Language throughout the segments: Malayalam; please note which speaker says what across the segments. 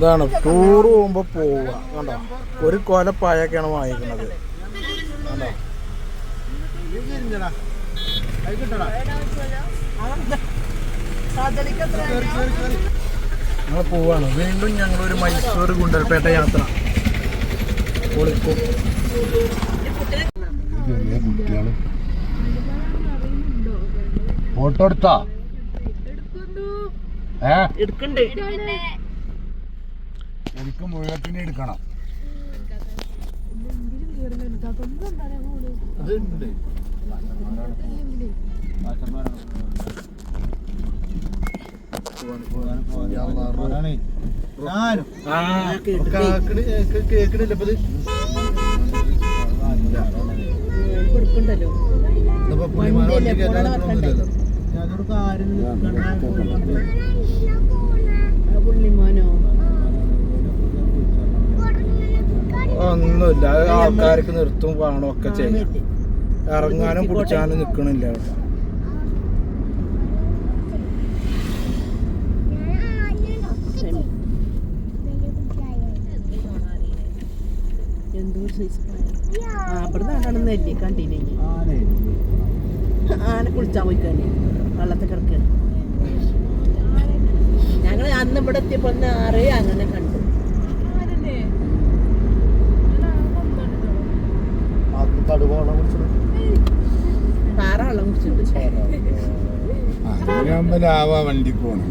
Speaker 1: ഇതാണ് ടൂർ പോകുമ്പോ പോവുക. കണ്ടോ? ഒരു കൊല വാങ്ങിക്കുന്നത്. കണ്ടോ? ഞങ്ങൾ പോവാണ്. വീണ്ടും ഞങ്ങൾ ഒരു മൈസൂർ ഗുണ്ടൽപേട്ട യാത്ര.
Speaker 2: ഫോട്ടോ എടുത്താ? ഏ?
Speaker 3: എടുക്കണ്ട്.
Speaker 2: എനിക്ക് മുഴുവത്തിന് എടുക്കണം. അതുണ്ട്. കേക്കണില്ല ഇപ്പൊ നിൽക്കണമൊന്നുമില്ലല്ലോ.
Speaker 3: പുള്ളിമാനോ?
Speaker 1: ഒന്നുമില്ല. അത് ആൾക്കാർക്ക് നിർത്തും വേണോ ഒക്കെ ചെയ്യും. ഇറങ്ങാനും പിടിച്ചാനും നിക്കണില്ല അവിടെ.
Speaker 3: കണ്ടില്ലേ ആന കുളിച്ചാൻ പോയിക്കാനെ വെള്ളത്തിൽ കിടക്കാണ് ഞങ്ങൾ അന്ന് ഇവിടെ എത്തിയപ്പോൾ ആറ് അങ്ങനെ കണ്ടു
Speaker 2: അത് കടുവ വെള്ളം കുടിച്ചത്.
Speaker 3: പാറ വെള്ളം കുടിച്ചിട്ടുണ്ട്
Speaker 2: ലാവാ വണ്ടിക്ക് പോണം.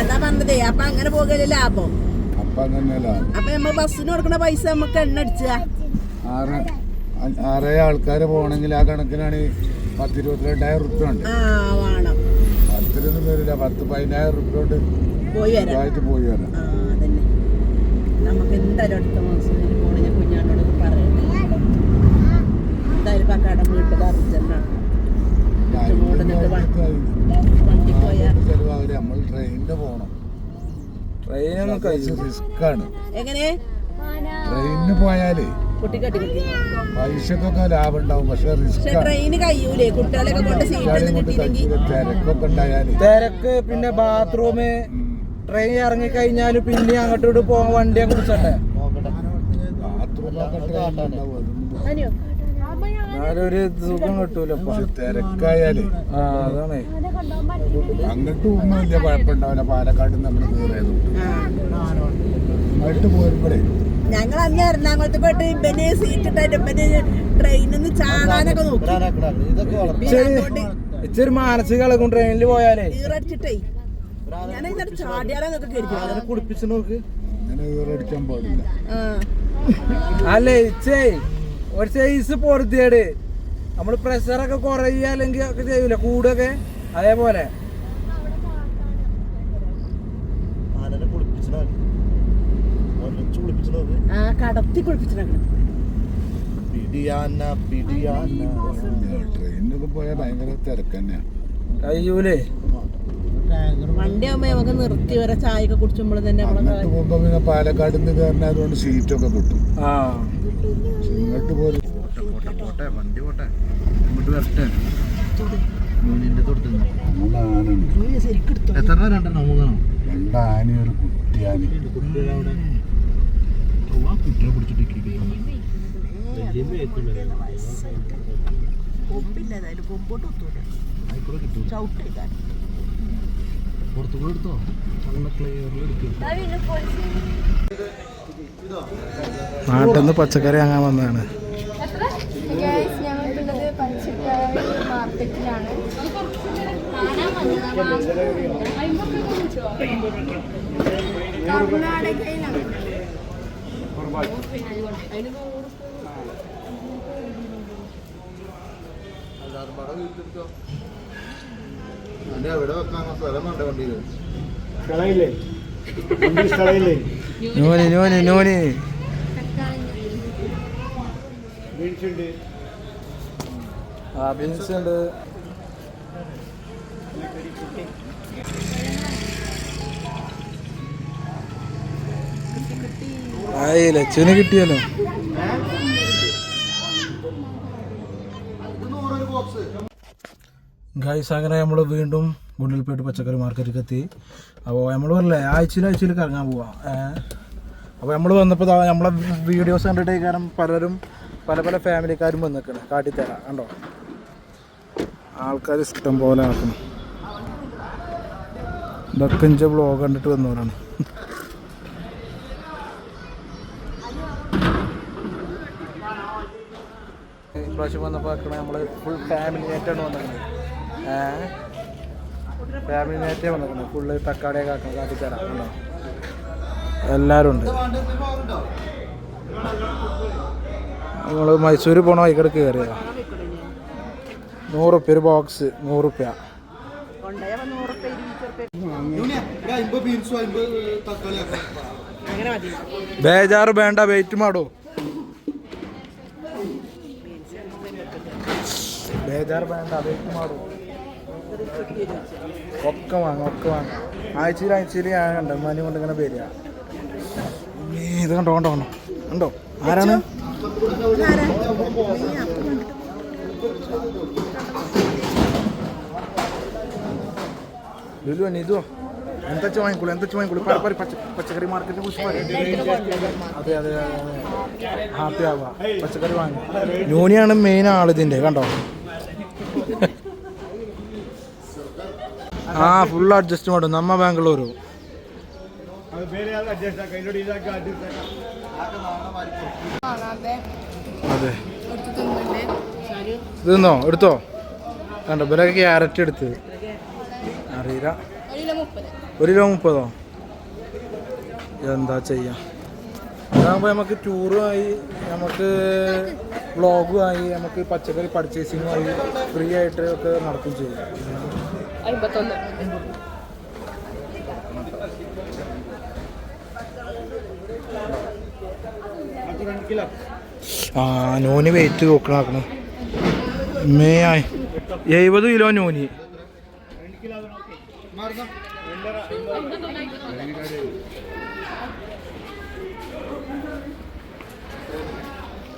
Speaker 3: അതാ പറഞ്ഞതേ. അപ്പൊ അങ്ങനെ പോകൽ ലാഭം?
Speaker 2: അപ്പൊ
Speaker 3: നമ്മൾ ബസ്സിന് കൊടുക്കുന്ന പൈസ നമുക്ക് എണ്ണ അടിച്ചാ?
Speaker 2: ആറ് ആൾക്കാര് പോണെങ്കിൽ ആ കണക്കിനാണ് പത്ത് ഇരുപത്തിരണ്ടായിരം റുപ്യ ഉണ്ട്.
Speaker 3: ആ വേണം.
Speaker 2: പത്തിലൊന്നും വരില്ല. പത്ത് പതിനായിരം റുപ്യ കൊണ്ട്
Speaker 3: പോയി വരാം.
Speaker 2: പോയി വരാം.
Speaker 3: നമുക്ക് എന്തായാലും അടുത്ത മാസം ഇതിന് പോണ ഞാൻ കുഞ്ഞാണ്ടോട് പറയണേ എന്തായാലും പക്കാടം വീട്ടിൽ അർജന്റാണ് വണ്ടി
Speaker 2: നമ്മൾ ട്രെയിനിന്റെ പോകണം
Speaker 1: ട്രെയിനൊന്നും കഴിച്ചു
Speaker 2: റിസ്ക് ആണ്
Speaker 3: എങ്ങനെ?
Speaker 2: ട്രെയിനിന് പോയാലേ
Speaker 3: കുട്ടി കട്ടി. കുട്ടി
Speaker 2: പൈസക്കൊക്കെ ലാഭം ഉണ്ടാവും പക്ഷെ റിസ്ക് തിരക്കൊക്കെ ഉണ്ടായാൽ.
Speaker 1: തിരക്ക് പിന്നെ ബാത്റൂം
Speaker 2: ഉം.
Speaker 1: ട്രെയിൻ ഇറങ്ങി കഴിഞ്ഞാൽ പിന്നെ അങ്ങോട്ട് ഇവിടെ പോകാൻ വണ്ടിയെ കുറിച്ചട്ടെ ഒരു സുഖം കിട്ടൂല
Speaker 2: തിരക്കായാൽ.
Speaker 1: ആ അതാണ്.
Speaker 2: അങ്ങോട്ട് പോകുമ്പോ വലിയ കുഴപ്പമുണ്ടാവില്ല. പാലക്കാട് നമ്മൾ കയറിയത് അങ്ങോട്ട് പോരുമ്പോഴേ.
Speaker 3: ഞങ്ങൾ അന്ന് എറണാകുളത്ത് പോയിട്ട് ഇമ്പനെ സീറ്റ് ഇട്ടായിട്ട് ഇമ്പനെ ട്രെയിനിൽ നിന്ന് ചാടാനൊക്കെ നോക്കി.
Speaker 1: ഇച്ചിരി മാനസിക കളക്കും ട്രെയിനിൽ പോയാലേ.
Speaker 3: ഈറടിച്ചിട്ടേ.
Speaker 1: കുടിപ്പിച്ച് നോക്ക്.
Speaker 2: പാടില്ല.
Speaker 1: അല്ലേ ഇച്ചേ ഒരു സൈസ് പൊറുതിയേട്. നമ്മൾ പ്രഷറൊക്കെ കുറയുക അല്ലെങ്കിൽ ഒക്കെ ചെയ്യൂല കൂടൊക്കെ അതേപോലെ.
Speaker 3: ആ കടത്തി കുളിപ്പിച്ചിട്ടുണ്ട്
Speaker 2: ട്രെയിനിലൊക്കെ പോയാൽ ഭയങ്കര തിരക്ക് തന്നെയാണ്
Speaker 1: കഴിയൂലേ?
Speaker 3: വണ്ടി ആകുമ്പോ നമുക്ക് നിർത്തി വരെ ചായ ഒക്കെ കുടിച്ചുമ്പോൾ തന്നെ
Speaker 2: അങ്ങോട്ട് പോകുമ്പോ പിന്നെ പാലക്കാട് നിന്ന് കയറുന്ന സീറ്റ് ഒക്കെ കിട്ടും.
Speaker 1: ആ.
Speaker 2: ഇങ്ങോട്ട് പോലും പോട്ടെ പോട്ടെ വണ്ടി പോട്ടെ. ഇങ്ങോട്ട് വരട്ടെ. ആനുണ്ട്
Speaker 3: ശരിക്കെടുത്തു
Speaker 2: എത്ര രണ്ടെണ്ണം മൂന്നെണ്ണം? രണ്ടാന ഒരു കുട്ടിയാന. കുട്ടിയെ പിടിച്ചിട്ട്
Speaker 3: കൊമ്പില്ല കൊമ്പോട്ട് ഒത്തൂല. ചവിട്ടിക്കാൻ
Speaker 2: പുറത്തു നല്ല ക്ലിയറിൽ എടുക്കും.
Speaker 1: നാട്ടിൽ നിന്ന് പച്ചക്കറി വാങ്ങാൻ വന്നതാണ്.
Speaker 4: Guys, ഞങ്ങൾക്കുള്ളത് പച്ചക്കറി കർണാടകയിലാണ്
Speaker 2: എവിടെ വെക്കാൻ സ്ഥലം വേണ്ട വണ്ടിയിൽ
Speaker 1: നൂനി നൂനി നൂനി ആ ബീൻസ് ഉണ്ട്. ആയി ലച്ചുവിന് കിട്ടിയല്ലോ. ഗൈസ് അങ്ങനെ നമ്മൾ വീണ്ടും ഗുണ്ടൽപേട്ട് പച്ചക്കറി മാർക്കറ്റിൽ എത്തി അപ്പോൾ നമ്മൾ പറഞ്ഞില്ലേ ആഴ്ചയിൽ ആഴ്ചയിൽ കറങ്ങാൻ പോവാം. അപ്പോൾ നമ്മൾ വന്നപ്പോൾ നമ്മളെ വീഡിയോസ് കണ്ടിട്ട് കാരണം പലരും പല പല ഫാമിലിക്കാരും വന്നിക്കണം. കാട്ടിത്തരാം കണ്ടോ? ആൾക്കാർ ഇഷ്ടം പോലെ ആക്കണം ഇതൊക്കെ ഇഞ്ച ബ്ലോഗ് കണ്ടിട്ട് വന്നവരാണ്. ഇപ്രാവശ്യം വന്നപ്പോൾ നമ്മൾ ഫുൾ ഫാമിലി ആയിട്ടാണ് ഏഹ് ഫാമിലി നേറ്റേ വന്നിരിക്കുന്നത് ഫുള്ള് തക്കാളിയൊക്കെ ആക്കണം എല്ലാവരും ഉണ്ട്. നമ്മൾ മൈസൂർ പോണ വൈകട് കയറിയതാ നൂറുപ്യ ഒരു ബോക്സ് നൂറുപ്യ ബേജാറ് വേണ്ട വെയിറ്റ് മാടോ. ബേജാറ് വേണ്ട വെയിറ്റ് മാടോ. ഒക്കെ വാങ്ങ ഒക്കെ വാങ്ങ. ആഴ്ചയിൽ ആഴ്ചയിൽ ഞാൻ കണ്ടോ. മനു കൊണ്ട് ഇങ്ങനെ പേര് ഇത് കണ്ടോ കണ്ടോ കണ്ടോ? ഉണ്ടോ ആരാണ്? ലുലു അനീതുവോ എന്താ വാങ്ങിക്കോളൂ എന്താ വാങ്ങിക്കോളൂ? പറ പച്ച പച്ചക്കറി മാർക്കറ്റിനെ കുറിച്ച് അതെ അതെ ഹാപ്പി ആവാ പച്ചക്കറി വാങ്ങി. നോനിയാണ് മെയിൻ ആളിതിന്റെ കണ്ടോ? ആ ഫുൾ അഡ്ജസ്റ്റ് ಮಾಡು നമ്മ
Speaker 4: ಬ್ಯಾಂಗ್ಳೂರು
Speaker 1: അതെ തിന്നോ? എടുത്തോ? കണ്ടോ ഇവരൊക്കെ ക്യാരറ്റ് എടുത്ത്. അറിയില്ല.
Speaker 4: ഒരു കിലോ മുപ്പത്.
Speaker 1: എന്താ ചെയ്യാം? അതാകുമ്പോൾ നമുക്ക് ടൂറും ആയി നമുക്ക് വ്ളോഗും ആയി നമുക്ക് പച്ചക്കറി പർച്ചേസിങ്ങും ആയി ഫ്രീ ആയിട്ട് ഒക്കെ നടക്കുകയും ചെയ്യും.
Speaker 4: അമ്പത്തൊന്ന്
Speaker 1: ആ നോനി വെയിറ്റ് നോക്കണാക്കണം. മേ എഴുപത് കിലോ നോനി.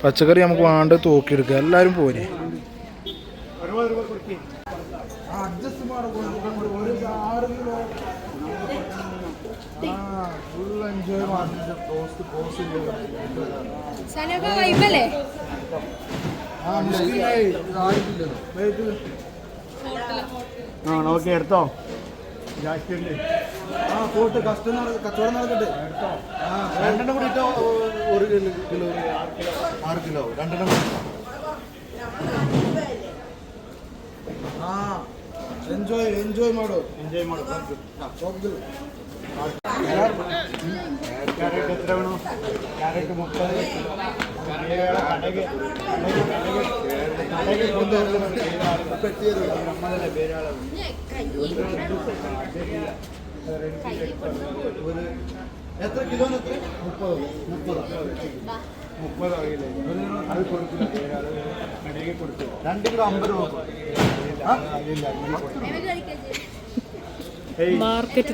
Speaker 1: പച്ചക്കറി നമുക്ക് വേണ്ട തൂക്കിയെടുക്കുക. എല്ലാവരും പോരെ.
Speaker 4: സനൊക്കെ വൈബല്ലേ
Speaker 2: ആ ഓക്കെ എടുത്തോ
Speaker 1: കച്ചവടം നടക്കട്ടെ
Speaker 2: രണ്ടെണ്ണം കൂടി ഇട്ടോ ഒരു കിലോ കിലോ ആറ് കിലോ രണ്ടെണ്ണം കൂടി ഇട്ടോ.
Speaker 1: ആ ಎಂಜಾಯ್ ಎಂಜಾಯ್ ಮಾಡು
Speaker 2: ಎಂಜಾಯ್ ಮಾಡು ಬಂತು
Speaker 1: ಹೋಗ್ದಿಲ್ಲ
Speaker 2: ക്യാരറ്റ് എത്ര വേണം ക്യാരറ്റ് മുപ്പത് കടക് കടക് നമ്മളെ പേരാളെ എത്ര കിലോന് എത്ര മുപ്പത് മുപ്പത് മുപ്പത് അറിയില്ലേ അത് കൊടുക്കില്ല കടയിൽ കൊടുത്തു രണ്ട് കിലോ അമ്പത് രൂപ മാർക്കറ്റ്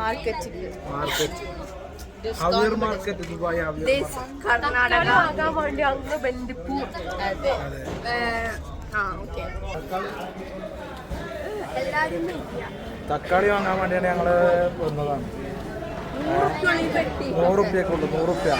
Speaker 4: മാർക്കറ്റിൽ
Speaker 1: മാർക്കറ്റ് മാർക്കറ്റ് ദുബായ്
Speaker 4: കർണാടക വേണ്ടി അങ്ങ് ബന്ദിപ്പൂർ അതെ.
Speaker 1: തക്കാളി വാങ്ങാൻ വേണ്ടിയാണ് ഞങ്ങൾ വന്നതാണ്.
Speaker 4: നൂറുപ്യുള്ളിൽ പെട്ടി.
Speaker 1: നൂറ് റുപ്യക്കുള്ളൂ നൂറ് റുപ്യ